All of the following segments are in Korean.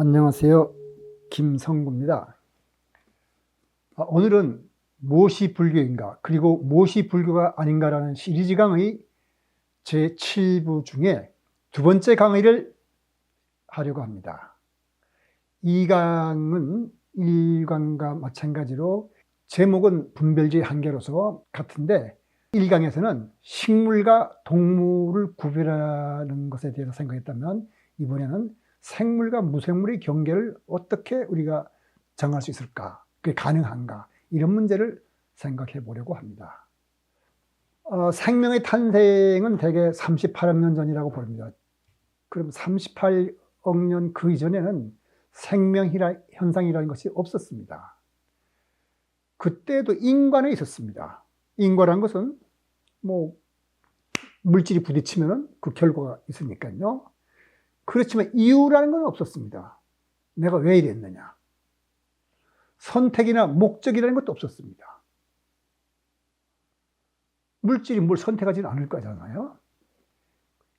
안녕하세요. 김성구입니다. 아, 오늘은 무엇이 불교인가, 그리고 무엇이 불교가 아닌가라는 시리즈 강의 제 7부 중에 두 번째 강의를 하려고 합니다. 이 강은 1강과 마찬가지로 제목은 분별주의 한계로서 같은데 1강에서는 식물과 동물을 구별하는 것에 대해서 생각했다면 이번에는 생물과 무생물의 경계를 어떻게 우리가 정할 수 있을까? 그게 가능한가? 이런 문제를 생각해 보려고 합니다. 어, 생명의 탄생은 대개 38억 년 전이라고 봅니다. 그럼 38억 년 그 이전에는 생명이라 현상이라는 것이 없었습니다. 그때도 인과는 있었습니다. 인과란 것은 뭐 물질이 부딪히면 그 결과가 있으니까요. 그렇지만 이유라는 건 없었습니다. 내가 왜 이랬느냐. 선택이나 목적이라는 것도 없었습니다. 물질이 뭘 선택하지는 않을 거잖아요.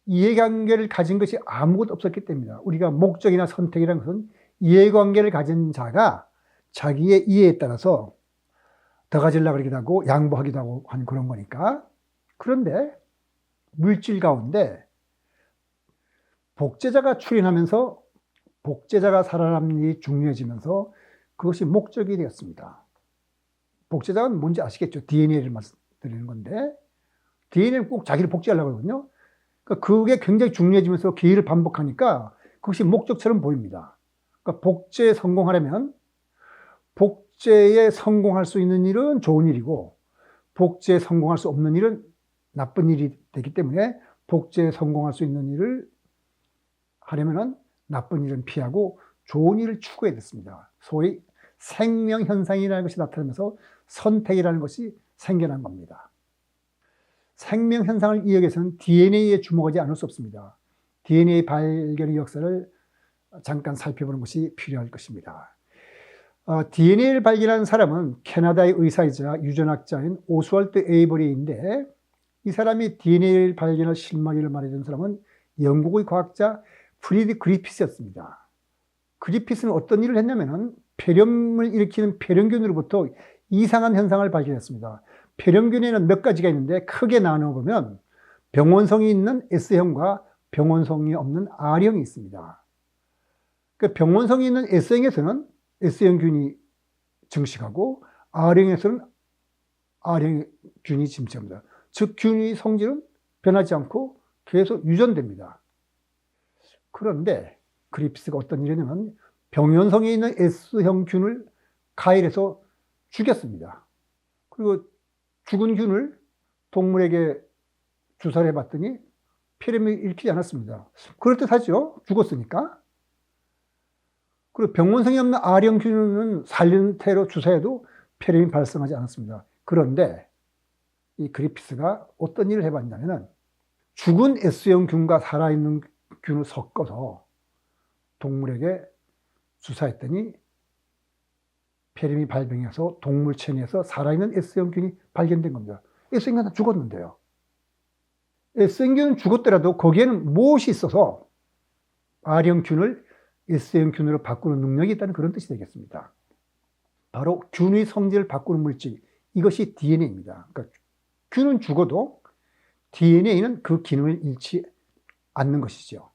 이해관계를 가진 것이 아무것도 없었기 때문이다. 우리가 목적이나 선택이라는 것은 이해관계를 가진 자가 자기의 이해에 따라서 더 가지려고 그러기도 하고 양보하기도 하고 한 그런 거니까. 그런데 물질 가운데 복제자가 출현하면서 복제자가 살아남는 일이 중요해지면서 그것이 목적이 되었습니다. 복제자가 뭔지 아시겠죠? DNA를 말씀드리는 건데 DNA는 꼭 자기를 복제하려고 하거든요. 그러니까 그게 굉장히 중요해지면서 기회를 반복하니까 그것이 목적처럼 보입니다. 그러니까 복제에 성공하려면 복제에 성공할 수 있는 일은 좋은 일이고 복제에 성공할 수 없는 일은 나쁜 일이 되기 때문에 복제에 성공할 수 있는 일을 하려면은 나쁜 일은 피하고 좋은 일을 추구해야 됐습니다. 소위 생명 현상이라는 것이 나타나면서 선택이라는 것이 생겨난 겁니다. 생명 현상을 이해하기 위해서는 DNA에 주목하지 않을 수 없습니다. DNA 발견의 역사를 잠깐 살펴보는 것이 필요할 것입니다. 어, DNA를 발견한 사람은 캐나다의 의사이자 유전학자인 오스왈드 에이버리인데 이 사람이 DNA를 발견할 실마리를 말해준 사람은 영국의 과학자 프리드 그리피스였습니다. 그리피스는 어떤 일을 했냐면은 폐렴을 일으키는 폐렴균으로부터 이상한 현상을 발견했습니다. 폐렴균에는 몇 가지가 있는데 크게 나눠 보면 병원성이 있는 S형과 병원성이 없는 R형이 있습니다. 그 병원성이 있는 S형에서는 S형균이 증식하고 R형에서는 R형균이 증식합니다. 즉 균의 성질은 변하지 않고 계속 유전됩니다. 그런데 그리피스가 어떤 일을 했냐면 병연성에 있는 S형 균을 가일해서 죽였습니다. 그리고 죽은 균을 동물에게 주사를 해봤더니 폐렴이 일으키지 않았습니다. 그럴듯하죠? 죽었으니까. 그리고 병원성이 없는 R형 균은 살리는 태로 주사해도 폐렴이 발생하지 않았습니다. 그런데 이 그리피스가 어떤 일을 해봤냐면은 죽은 S형 균과 살아있는 균을 섞어서 동물에게 주사했더니 폐렴이 발병해서 동물 체내에서 살아있는 S형균이 발견된 겁니다. S형균은 죽었는데요. S형균은 죽었더라도 거기에는 무엇이 있어서 R형균을 S형균으로 바꾸는 능력이 있다는 그런 뜻이 되겠습니다. 바로 균의 성질을 바꾸는 물질, 이것이 DNA입니다. 그러니까 균은 죽어도 DNA는 그 기능을 잃지 않는 것이죠.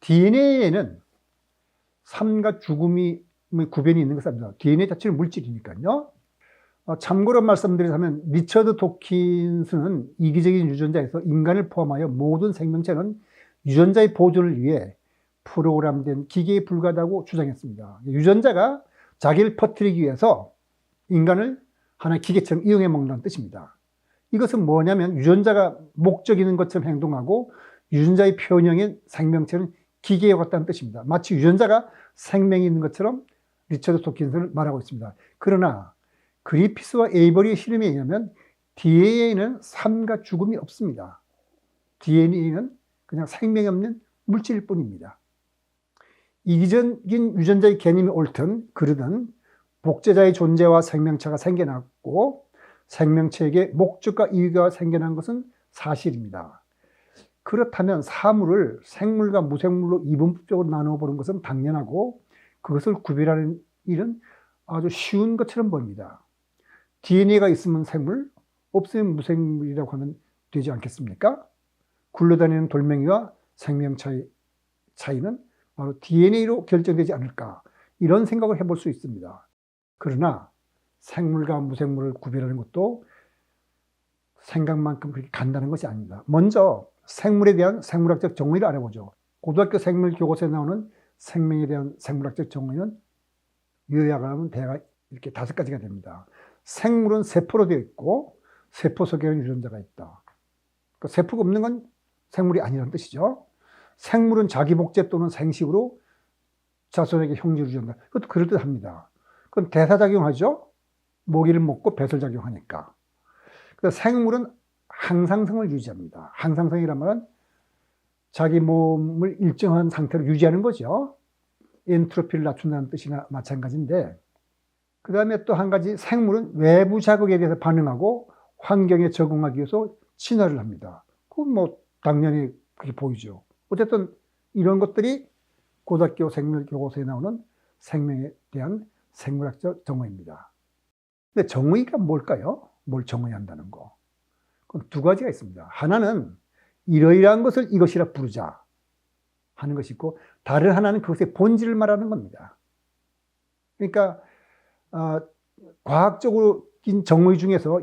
DNA에는 삶과 죽음이 구별이 있는 것입니다. DNA 자체는 물질이니까요. 어, 참고로 말씀드리자면 리처드 도킨스는 이기적인 유전자에서 인간을 포함하여 모든 생명체는 유전자의 보존을 위해 프로그램된 기계에 불과하다고 주장했습니다. 유전자가 자기를 퍼뜨리기 위해서 인간을 하나의 기계처럼 이용해 먹는다는 뜻입니다. 이것은 뭐냐면 유전자가 목적 있는 것처럼 행동하고 유전자의 표현형인 생명체는 기계에 같다는 뜻입니다. 마치 유전자가 생명이 있는 것처럼 리처드 토킨슨을 말하고 있습니다. 그러나 그리피스와 에이버리의 실험에 의하면 DNA에는 삶과 죽음이 없습니다. DNA는 그냥 생명이 없는 물질일 뿐입니다. 이기적인 유전자의 개념이 옳든 그르든 복제자의 존재와 생명체가 생겨났고 생명체에게 목적과 이유가 생겨난 것은 사실입니다. 그렇다면 사물을 생물과 무생물로 이분법적으로 나누어 보는 것은 당연하고 그것을 구별하는 일은 아주 쉬운 것처럼 보입니다. DNA가 있으면 생물, 없으면 무생물이라고 하면 되지 않겠습니까? 굴러다니는 돌멩이와 생명체의 차이는 바로 DNA로 결정되지 않을까 이런 생각을 해볼 수 있습니다. 그러나 생물과 무생물을 구별하는 것도 생각만큼 그렇게 간단한 것이 아닙니다. 먼저 생물에 대한 생물학적 정의를 알아보죠. 고등학교 생물 교과서에 나오는 생명에 대한 생물학적 정의는 요약을 하면 대가 이렇게 다섯 가지가 됩니다. 생물은 세포로 되어 있고 세포 속에는 유전자가 있다. 그 세포가 없는 건 생물이 아니라는 뜻이죠. 생물은 자기 목재 또는 생식으로 자손에게 형질을 준다. 그것도 그럴듯합니다. 그건 대사작용하죠. 모기를 먹고 배설작용하니까. 그래서 생물은 항상성을 유지합니다. 항상성이란 말은 자기 몸을 일정한 상태로 유지하는 거죠. 엔트로피를 낮춘다는 뜻이나 마찬가지인데, 그 다음에 또 한 가지 생물은 외부 자극에 대해서 반응하고 환경에 적응하기 위해서 진화를 합니다. 그건 뭐 당연히 그렇게 보이죠. 어쨌든 이런 것들이 고등학교 생물 교과서에 나오는 생명에 대한 생물학적 정의입니다. 근데 정의가 뭘까요? 뭘 정의한다는 거. 두 가지가 있습니다. 하나는 이러이러한 것을 이것이라 부르자 하는 것이 있고 다른 하나는 그것의 본질을 말하는 겁니다. 그러니까 어, 과학적인 정의 중에서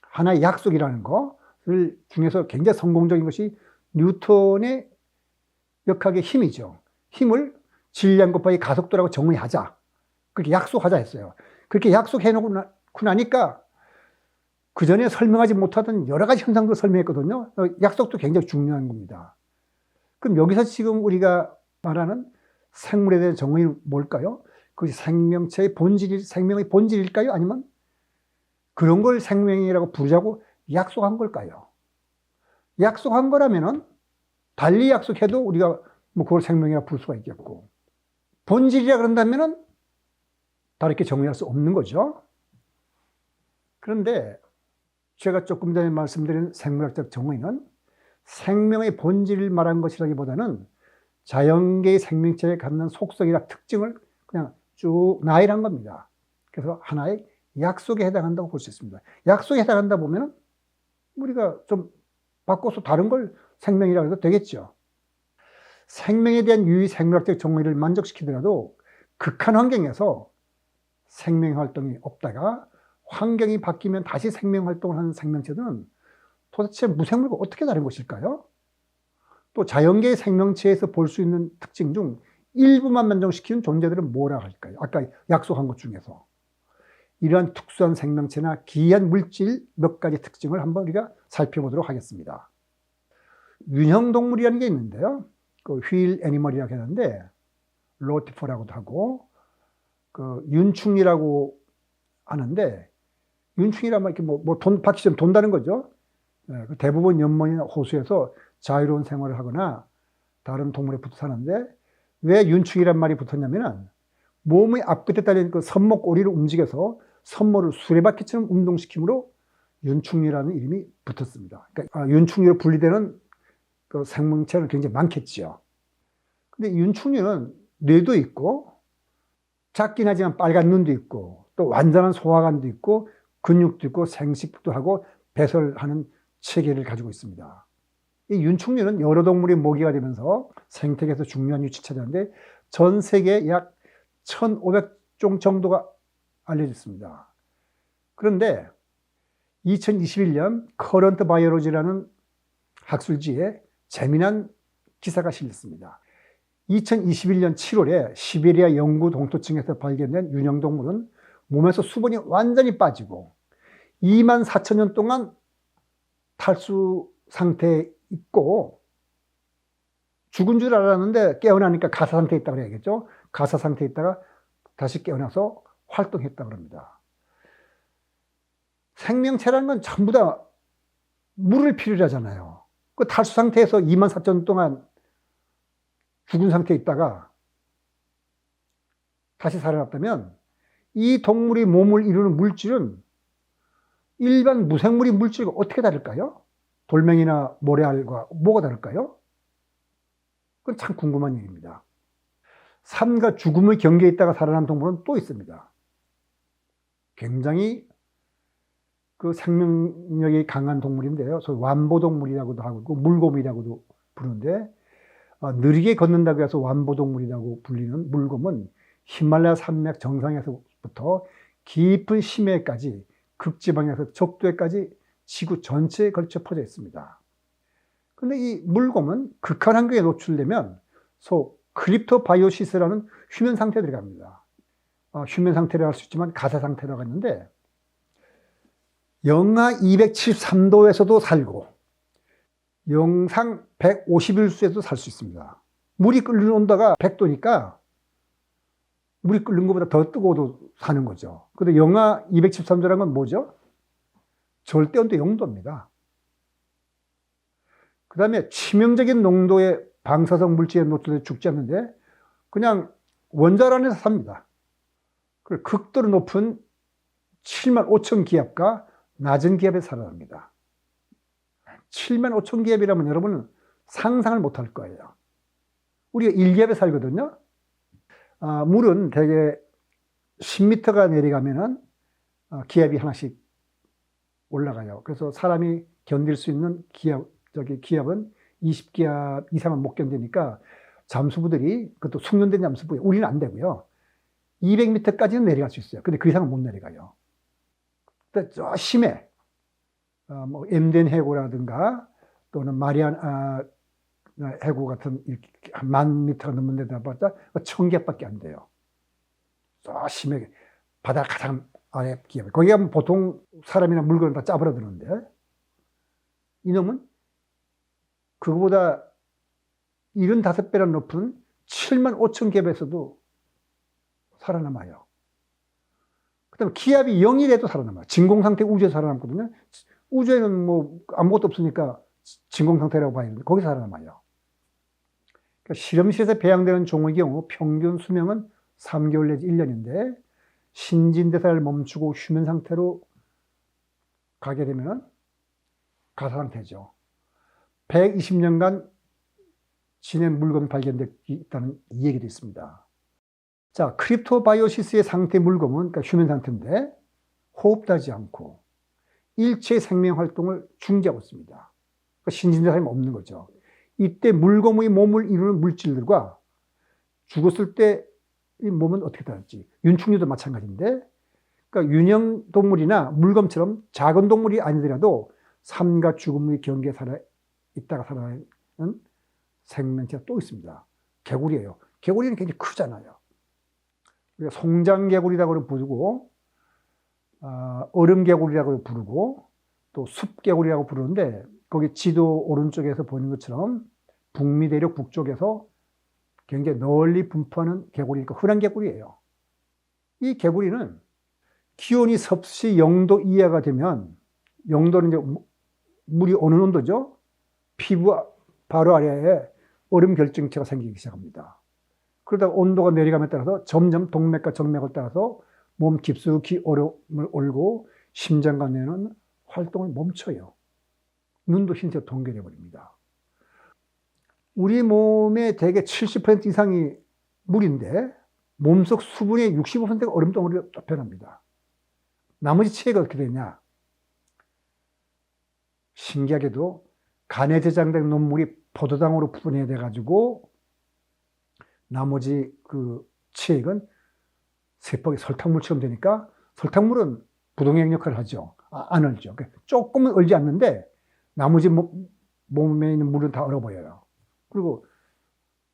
하나의 약속이라는 것을 중에서 굉장히 성공적인 것이 뉴턴의 역학의 힘이죠. 힘을 질량 곱하기 가속도라고 정의하자. 그렇게 약속하자 했어요. 그렇게 약속해 놓고 나니까 그 전에 설명하지 못하던 여러 가지 현상도 설명했거든요. 약속도 굉장히 중요한 겁니다. 그럼 여기서 지금 우리가 말하는 생물에 대한 정의는 뭘까요? 그것이 생명체의 본질이, 생명의 본질일까요? 아니면 그런 걸 생명이라고 부르자고 약속한 걸까요? 약속한 거라면은 달리 약속해도 우리가 뭐 그걸 생명이라고 부를 수가 있겠고 본질이라 그런다면은 다르게 정의할 수 없는 거죠. 그런데 제가 조금 전에 말씀드린 생물학적 정의는 생명의 본질을 말한 것이라기보다는 자연계의 생명체에 갖는 속성이나 특징을 그냥 쭉 나열한 겁니다. 그래서 하나의 약속에 해당한다고 볼 수 있습니다. 약속에 해당한다 보면 우리가 좀 바꿔서 다른 걸 생명이라고 해도 되겠죠. 생명에 대한 유의 생물학적 정의를 만족시키더라도 극한 환경에서 생명 활동이 없다가 환경이 바뀌면 다시 생명 활동을 하는 생명체들은 도대체 무생물과 어떻게 다른 것일까요? 또 자연계의 생명체에서 볼 수 있는 특징 중 일부만 만족시키는 존재들은 뭐라 할까요? 아까 약속한 것 중에서. 이러한 특수한 생명체나 기이한 물질 몇 가지 특징을 한번 우리가 살펴보도록 하겠습니다. 윤형동물이라는 게 있는데요. 그 휠 애니멀이라고 하는데 로티퍼라고도 하고 그 윤충이라고 하는데 윤충이라면 이렇게 뭐돈 받기 전 돈다는 거죠. 네, 대부분 연못이나 호수에서 자유로운 생활을 하거나 다른 동물에 붙어 사는데 왜 윤충이란 말이 붙었냐면은 몸의 앞끝에 달린 그 선모 꼬리를 움직여서 선모를 수레바퀴처럼 운동시키므로 윤충이라는 이름이 붙었습니다. 그러니까 아, 윤충이로 분리되는 그 생명체는 굉장히 많겠지요. 근데 윤충이는 뇌도 있고 작긴 하지만 빨간 눈도 있고 또 완전한 소화관도 있고 근육도 있고 생식도 하고 배설하는 체계를 가지고 있습니다. 이 윤충류는 여러 동물이 모기가 되면서 생태계에서 중요한 차지하는데 전 세계 약 1,500종 정도가 알려졌습니다. 그런데 2021년 커런트 바이오로지라는 학술지에 재미난 기사가 실렸습니다. 2021년 7월에 시베리아 영구 동토층에서 발견된 윤형동물은 몸에서 수분이 완전히 빠지고 2만 4천 년 동안 탈수 상태에 있고 죽은 줄 알았는데 깨어나니까 가사 상태에 있다고 그래야겠죠. 가사 상태에 있다가 다시 깨어나서 활동했다고 합니다. 생명체라는 건 전부 다 물을 필요로 하잖아요. 그 탈수 상태에서 2만 4천 년 동안 죽은 상태에 있다가 다시 살아났다면 이 동물이 몸을 이루는 물질은 일반 무생물의 물질과 어떻게 다를까요? 돌멩이나 모래알과 뭐가 다를까요? 그건 참 궁금한 일입니다. 삶과 죽음의 경계에 있다가 살아난 동물은 또 있습니다. 굉장히 그 생명력이 강한 동물인데요. 소위 완보동물이라고도 하고 물곰이라고도 부르는데 어, 느리게 걷는다고 해서 완보동물이라고 불리는 물곰은 히말라야 산맥 정상에서 부터 깊은 심해까지 극지방에서 적도에까지 지구 전체에 걸쳐 퍼져 있습니다. 근데 이 물곰은 극한 환경에 노출되면 소 크립토바이오시스라는 휴면 상태에 들어갑니다. 어, 휴면 상태라고 할수 있지만 가사 상태라고 했는데 영하 273도에서도 살고 영상 151수에도 살 수 있습니다. 물이 끓는 온도가 100도니까 물이 끓는 것보다 더 뜨거워도 사는 거죠. 근데 영하 213도라는 건 뭐죠? 절대 온도 0도입니다. 그 다음에 치명적인 농도의 방사성 물질에 노출돼 죽지 않는데 그냥 원자로 안에서 삽니다. 그리고 극도로 높은 7만 5천 기압과 낮은 기압에 살아납니다. 7만 5천 기압이라면 여러분은 상상을 못할 거예요. 우리가 1기압에 살거든요. 아, 물은 대개 10m가 내려가면은 아, 기압이 하나씩 올라가요. 그래서 사람이 견딜 수 있는 기압, 저기 기압은 20기압 이상은 못 견디니까 잠수부들이 그것도 숙련된 잠수부 우리는 안 되고요. 200m까지는 내려갈 수 있어요. 근데 그 이상은 못 내려가요. 근데 저 심해. 어, 뭐 엠덴 해고라든가 또는 마리안 아, 해고 같은 만 미터가 넘는 데다 봤자 천 개밖에 안 돼요. 저 심하게 바다 가장 아래 기압. 거기 가면 보통 사람이나 물건을 다 짜버려드는데 이놈은 그거보다 75배나 높은 7만 5천 갭에서도 살아남아요. 그 다음에 기압이 0이라도 살아남아요. 진공상태 우주에 살아남거든요. 우주에는 뭐 아무것도 없으니까 진공상태라고 봐야 되는데 거기서 살아남아요. 그러니까 실험실에서 배양되는 종의 경우 평균 수명은 3개월 내지 1년인데 신진대사를 멈추고 휴면 상태로 가게 되면 가사 상태죠. 120년간 진행 물건이 발견되어 있다는 이 얘기도 있습니다. 자, 크립토바이오시스의 상태 물건은 그러니까 휴면 상태인데 호흡도 하지 않고 일체 생명 활동을 중지하고 있습니다. 그러니까 신진대사가 없는 거죠. 이때 물곰의 몸을 이루는 물질들과 죽었을 때 이 몸은 어떻게 다를지 윤충류도 마찬가지인데 그러니까 유령 동물이나 물검처럼 작은 동물이 아니더라도 삶과 죽음의 경계에 살아 있다가 살아가는 생명체가 또 있습니다. 개구리예요. 개구리는 굉장히 크잖아요. 우리가 송장개구리라고 부르고 어, 얼음개구리라고 부르고 또 숲개구리라고 부르는데 거기 지도 오른쪽에서 보는 것처럼 북미 대륙 북쪽에서 굉장히 널리 분포하는 개구리니까 흔한 개구리예요. 이 개구리는 기온이 섭씨 0도 이하가 되면 0도는 이제 물이 어느 온도죠? 피부 바로 아래에 얼음 결정체가 생기기 시작합니다. 그러다 온도가 내려감에 따라서 점점 동맥과 정맥을 따라서 몸 깊숙이 얼음을 올고 심장과 뇌는 활동을 멈춰요. 눈도 흰색 동결해 버립니다. 우리 몸의 대개 70% 이상이 물인데 몸속 수분의 65%가 얼음 덩어리로 변합니다. 나머지 체가 어떻게 되냐? 신기하게도 간에 저장된 논물이 포도당으로 분해돼 가지고 나머지 그 체액은 세포의 설탕물처럼 되니까 설탕물은 부동액 역할을 하죠. 아, 안 얼죠. 그러니까 조금은 얼지 않는데 나머지 몸, 몸에 있는 물은 다 얼어 보여요. 그리고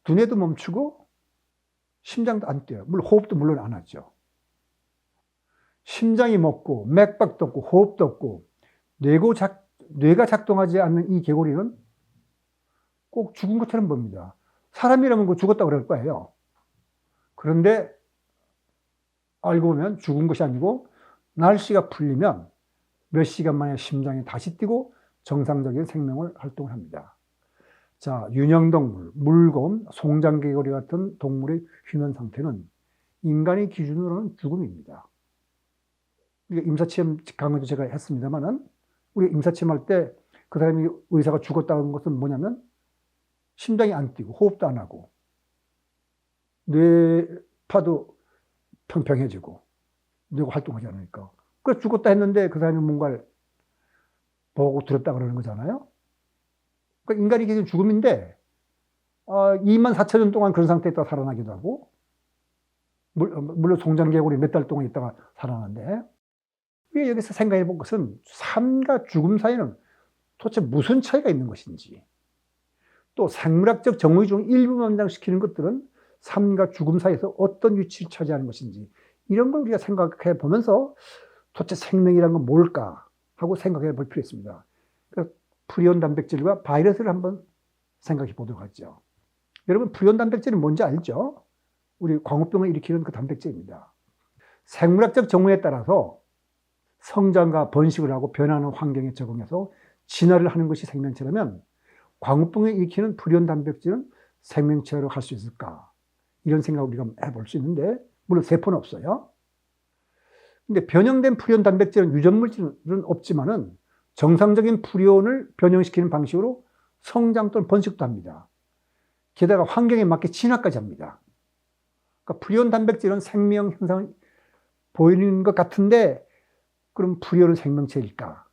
두뇌도 멈추고 심장도 안 뛰어요. 물론 호흡도 물론 안 하죠. 심장이 먹고 맥박도 없고 호흡도 없고 뇌고 작, 뇌가 작동하지 않는 이 개구리는 꼭 죽은 것처럼 봅니다. 사람이라면 그 죽었다고 그럴 거예요. 그런데 알고 보면 죽은 것이 아니고 날씨가 풀리면 몇 시간 만에 심장이 다시 뛰고 정상적인 생명을 활동을 합니다. 자, 윤형동물, 물곰, 송장개구리 같은 동물의 휴면 상태는 인간의 기준으로는 죽음입니다. 임사체험 강의도 제가 했습니다만은 우리 임사체험할 때 그 사람이 의사가 죽었다는 것은 뭐냐면 심장이 안 뛰고 호흡도 안 하고 뇌파도 평평해지고 뇌가 활동하지 않으니까. 그래서 죽었다 했는데 그 사람이 뭔가를 보고 들었다 그러는 거잖아요. 그러니까 인간이 계속 죽음인데 어, 2만 4천 년 동안 그런 상태에 있다가 살아나기도 하고 물- 어, 물론 송장개구리 몇 달 동안 있다가 살아나는데. 여기서 생각해 본 것은 삶과 죽음 사이는 도대체 무슨 차이가 있는 것인지. 또 생물학적 정의 중 일부만 장시키는 것들은 삶과 죽음 사이에서 어떤 위치를 차지하는 것인지 이런 걸 우리가 생각해 보면서 도대체 생명이란 건 뭘까 하고 생각해 볼 필요 있습니다. 그러니까 프리온 단백질과 바이러스를 한번 생각해 보도록 하죠. 여러분 프리온 단백질이 뭔지 알죠? 우리 광우병을 일으키는 그 단백질입니다. 생물학적 정의에 따라서 성장과 번식을 하고 변하는 환경에 적응해서 진화를 하는 것이 생명체라면 광우병을 일으키는 불연 단백질은 생명체로 할 수 있을까? 이런 생각을 우리가 해볼 수 있는데 물론 세포는 없어요. 근데 변형된 프리온 단백질은 유전물질은 없지만은 정상적인 프리온을 변형시키는 방식으로 성장 또는 번식도 합니다. 게다가 환경에 맞게 진화까지 합니다. 그러니까 프리온 단백질은 생명 현상을 보이는 것 같은데 그럼 프리온은 생명체일까?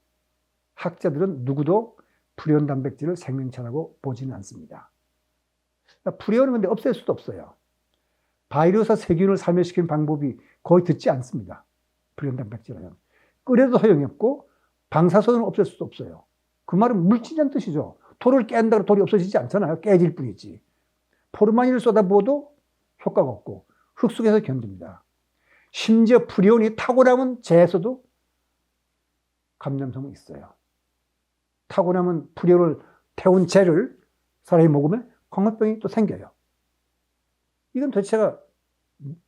학자들은 누구도 프리온 단백질을 생명체라고 보지는 않습니다. 그러니까 프리온은 근데 없앨 수도 없어요. 바이러스 세균을 살멸시키는 방법이 거의 듣지 않습니다. 프리온 단백질은. 끓여도 소용이 없고 방사선을 없앨 수도 없어요. 그 말은 물질이란 뜻이죠. 돌을 깬다 고 돌이 없어지지 않잖아요. 깨질 뿐이지. 포르마닌을 쏟아부어도 효과가 없고 흙 속에서 견딥니다. 심지어 프리온이 타고나면 재에서도 감염성이 있어요. 타고나면 프리온을 태운 재를 사람이 먹으면 광합병이 또 생겨요. 이건 도대체가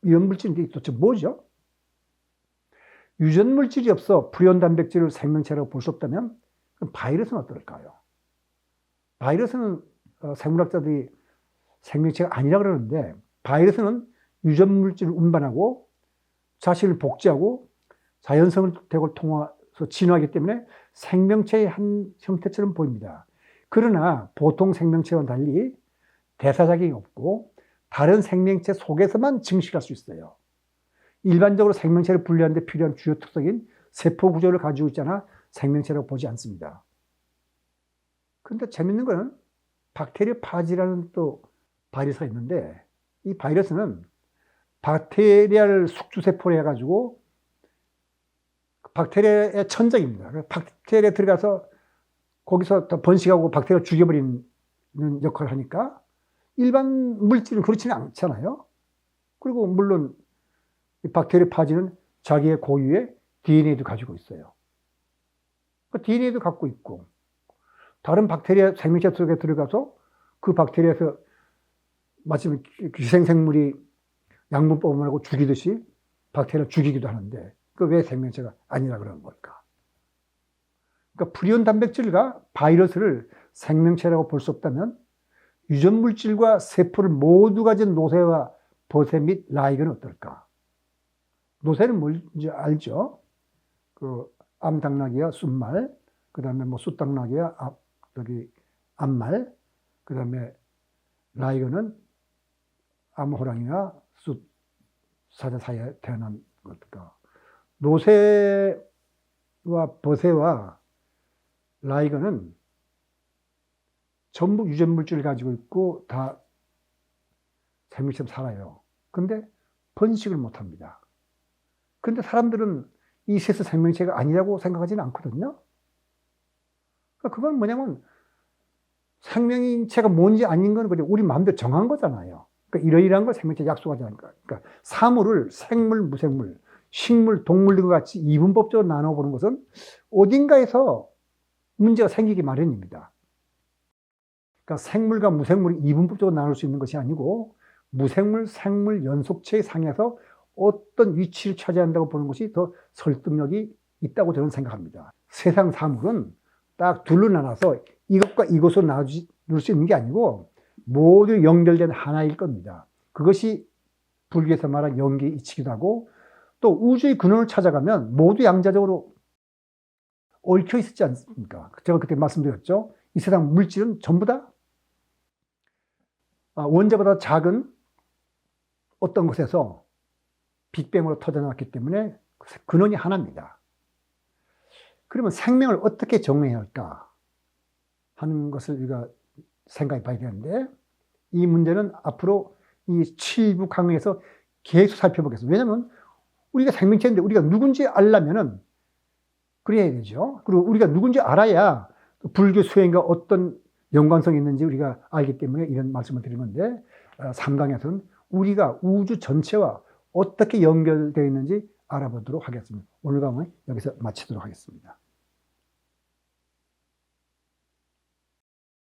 이런 물질인데 도대체 뭐죠? 유전 물질이 없어 프리온 단백질을 생명체라고 볼 수 없다면 그럼 바이러스는 어떨까요? 바이러스는 어, 생물학자들이 생명체가 아니라 그러는데 바이러스는 유전 물질을 운반하고 자신을 복제하고 자연성을 대고 통해서 진화하기 때문에 생명체의 한 형태처럼 보입니다. 그러나 보통 생명체와 달리 대사작용이 없고 다른 생명체 속에서만 증식할 수 있어요. 일반적으로 생명체를 분리하는 데 필요한 주요 특성인 세포 구조를 가지고 있잖아 생명체라고 보지 않습니다. 그런데 재밌는 거는 박테리아 파지라는 또 바이러스가 있는데 이 바이러스는 박테리아를 숙주세포로 해가지고 박테리아의 천적입니다. 박테리아 들어가서 거기서 더 번식하고 박테리아 죽여버리는 역할을 하니까 일반 물질은 그렇지는 않잖아요. 그리고 물론 이 박테리아 파지는 자기의 고유의 DNA도 가지고 있어요. 그 DNA도 갖고 있고 다른 박테리아 생명체 속에 들어가서 그 박테리아에서 마치 기생생물이 양분법을 하고 죽이듯이 박테리아 죽이기도 하는데 그 왜 생명체가 아니라 그러는 걸까? 그러니까 프리온 단백질과 바이러스를 생명체라고 볼 수 없다면 유전 물질과 세포를 모두 가진 노새와 버세 및 라이그는 어떨까? 노새는 뭔지 알죠? 그 암당나귀와 쑥말, 그 다음에 뭐 숫당나귀와 앞, 저기 암말, 그 다음에 라이거는 암호랑이와 숫 사자 사이에 태어난 것일까? 노새와 버새와 라이거는 전부 유전 물질을 가지고 있고 다 생명처럼 살아요. 근데 번식을 못 합니다. 근데 사람들은 이 셋의 생명체가 아니라고 생각하지는 않거든요. 그러니까 그건 뭐냐면 생명체가 뭔지 아닌 건 그냥 우리 마음대로 정한 거잖아요. 그러니까 이러이러한 걸 생명체 약속하지 않을까. 그러니까 사물을 생물, 무생물, 식물, 동물 등과 같이 이분법적으로 나눠보는 것은 어딘가에서 문제가 생기기 마련입니다. 그러니까 생물과 무생물이 이분법적으로 나눌 수 있는 것이 아니고 무생물, 생물 연속체의 상에서 어떤 위치를 차지한다고 보는 것이 더 설득력이 있다고 저는 생각합니다. 세상 사물은 딱 둘로 나눠서 이것과 이것으로 나눌 수 있는 게 아니고 모두 연결된 하나일 겁니다. 그것이 불교에서 말한 연계 이치기도 하고 또 우주의 근원을 찾아가면 모두 양자적으로 얽혀 있었지 않습니까? 제가 그때 말씀드렸죠. 이 세상 물질은 전부 다 아, 원자보다 작은 어떤 곳에서 빅뱅으로 터져나왔기 때문에 근원이 하나입니다. 그러면 생명을 어떻게 정의해야 할까 하는 것을 우리가 생각해 봐야 되는데 이 문제는 앞으로 이 7부 강의에서 계속 살펴보겠습니다. 왜냐하면 우리가 생명체인데 우리가 누군지 알려면은 그래야 되죠. 그리고 우리가 누군지 알아야 불교 수행과 어떤 연관성이 있는지 우리가 알기 때문에 이런 말씀을 드린 건데 3강에서는 우리가 우주 전체와 어떻게 연결되어 있는지 알아보도록 하겠습니다. 오늘 강의 여기서 마치도록 하겠습니다.